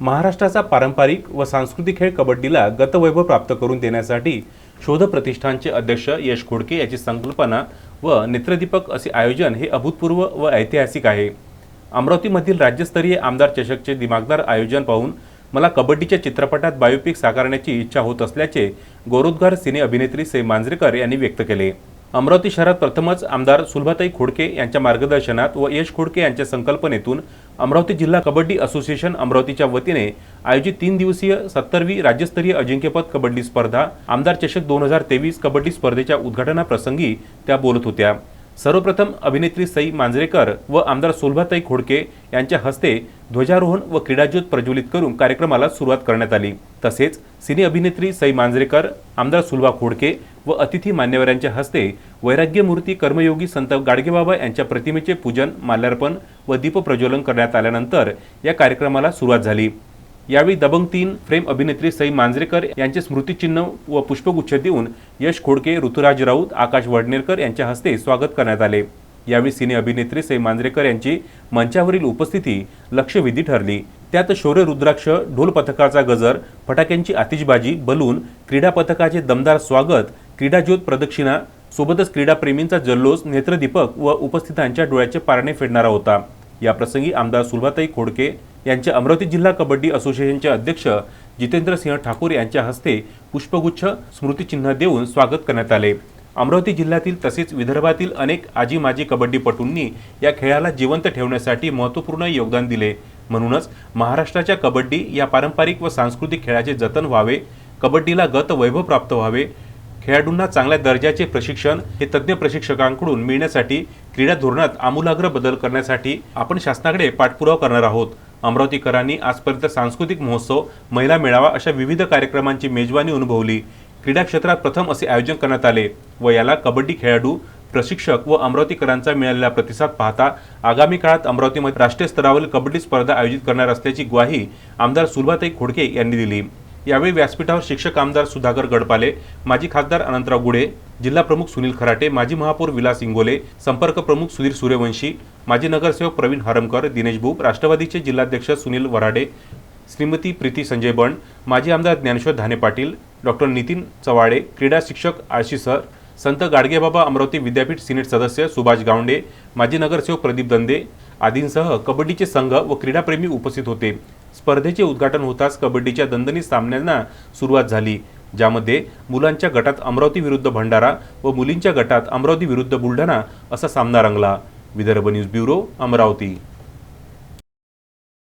महाराष्ट्राचा पारंपरिक व सांस्कृतिक खेळ कबड्डीला गतवैभव प्राप्त करून देण्यासाठी शोध प्रतिष्ठानचे अध्यक्ष यश खोडके याची संकल्पना व नेत्रदीपक असे आयोजन हे अभूतपूर्व व ऐतिहासिक आहे. अमरावतीमधील राज्यस्तरीय आमदार चषकचे दिमागदार आयोजन पाहून मला कबड्डीच्या चित्रपटात बायोपिक साकारण्याची इच्छा होत असल्याचे गौरोद्गार सिने अभिनेत्री से मांजरेकर यांनी व्यक्त केले. अमरावती शहरात प्रथमच आमदार सुलभाताई खोडके यांच्या मार्गदर्शनात व यश खोडके यांच्या संकल्पनेतून अमरावती जिल्हा कबड्डी असोसिएशन अमरावतीच्या वतीने आयोजित तीन दिवसीय सत्तरवी राज्यस्तरीय अजिंक्यपद कबड्डी स्पर्धा आमदार चषक दोन हजार तेवीस कबड्डी स्पर्धेच्या उद्घाटनाप्रसंगी त्या बोलत होत्या. सर्वप्रथम अभिनेत्री सई मांजरेकर व आमदार सुलभाताई खोडके यांच्या हस्ते ध्वजारोहण व क्रीडाज्योत प्रज्वलित करून कार्यक्रमाला सुरुवात करण्यात आली. तसेच सिने अभिनेत्री सई मांजरेकर आमदार सुलभा खोडके व अतिथी मान्यवरांच्या हस्ते वैराग्यमूर्ती कर्मयोगी संत गाडगेबाबा यांच्या प्रतिमेचे पूजन माल्यार्पण व दीपप्रज्वलन करण्यात आल्यानंतर या कार्यक्रमाला सुरुवात झाली. यावेळी दबंग तीन फ्रेम अभिनेत्री सई मांजरेकर यांचे स्मृतिचिन्ह व पुष्पगुच्छ देऊन यश खोडके ऋतुराज राऊत आकाश वडनेरकर यांच्या हस्ते स्वागत करण्यात आले. यावेळी सिने अभिनेत्री सई मांजरेकर यांची मंचावरील उपस्थिती लक्षवेधी ठरली. त्यात शौर्य रुद्राक्ष ढोल पथकाचा गजर फटाक्यांची आतिषबाजी बलून क्रीडा पथकाचे दमदार स्वागत क्रीडाज्योत प्रदक्षिणा सोबतच क्रीडाप्रेमींचा जल्लोष नेत्रदीपक व उपस्थितांच्या डोळ्याचे पारणे फेडणारा होता. याप्रसंगी आमदार सुलभाताई खोडके यांचे अमरावती जिल्हा कबड्डी असोसिएशनचे अध्यक्ष जितेंद्र सिंह ठाकूर यांच्या हस्ते पुष्पगुच्छ स्मृतिचिन्ह देऊन स्वागत करण्यात आले. अमरावती जिल्ह्यातील तसेच विदर्भातील अनेक आजी माजी कबड्डीपटूंनी या खेळाला जिवंत ठेवण्यासाठी महत्त्वपूर्ण योगदान दिले. म्हणूनच महाराष्ट्राच्या कबड्डी या पारंपरिक व सांस्कृतिक खेळाचे जतन व्हावे कबड्डीला गत वैभव प्राप्त व्हावे खेळाडूंना चांगल्या दर्जाचे प्रशिक्षण हे तज्ज्ञ प्रशिक्षकांकडून मिळण्यासाठी क्रीडा धोरणात आमूलाग्र बदल करण्यासाठी आपण शासनाकडे पाठपुरावा करणार आहोत. अमरावतीकरांनी आजपर्यंत सांस्कृतिक महोत्सव महिला मेळावा अशा विविध कार्यक्रमांची मेजवानी अनुभवली. क्रीडा क्षेत्रात प्रथम असे आयोजन करण्यात आले व याला कबड्डी खेळाडू प्रशिक्षक व अमरावतीकरांचा मिळालेला प्रतिसाद पाहता आगामी काळात अमरावतीमध्ये राष्ट्रीय स्तरावरील कबड्डी स्पर्धा आयोजित करणार असल्याची ग्वाही आमदार सुलभाताई खोडके यांनी दिली. यावेळी व्यासपीठावर शिक्षक आमदार सुधाकर गडपाले माजी खासदार अनंतराव गुडे जिल्हा प्रमुख सुनील खराटे माजी महापौर विलास इंगोले संपर्क प्रमुख सुधीर सूर्यवंशी माजी नगरसेवक प्रवीण हरमकर दिनेश भूप राष्ट्रवादीचे जिल्हाध्यक्ष सुनील वराडे श्रीमती प्रीती संजय बंड माजी आमदार ज्ञानेश्वर धाने पाटील डॉक्टर नितीन चवाडे क्रीडा शिक्षक आळशी सर संत गाडगेबाबा अमरावती विद्यापीठ सिनेट सदस्य सुभाष गावंडे माजी नगरसेवक प्रदीप दंदे आदींसह कबड्डीचे संघ व क्रीडाप्रेमी उपस्थित होते. स्पर्धेचे उद्घाटन होताच कबड्डीच्या दणदणीत सामन्यांना सुरुवात झाली ज्यामध्ये मुलांच्या गटात अमरावती विरुद्ध भंडारा व मुलींच्या गटात अमरावती विरुद्ध बुलढाणा असा सामना रंगला. Vidarbha news bureau Amravati.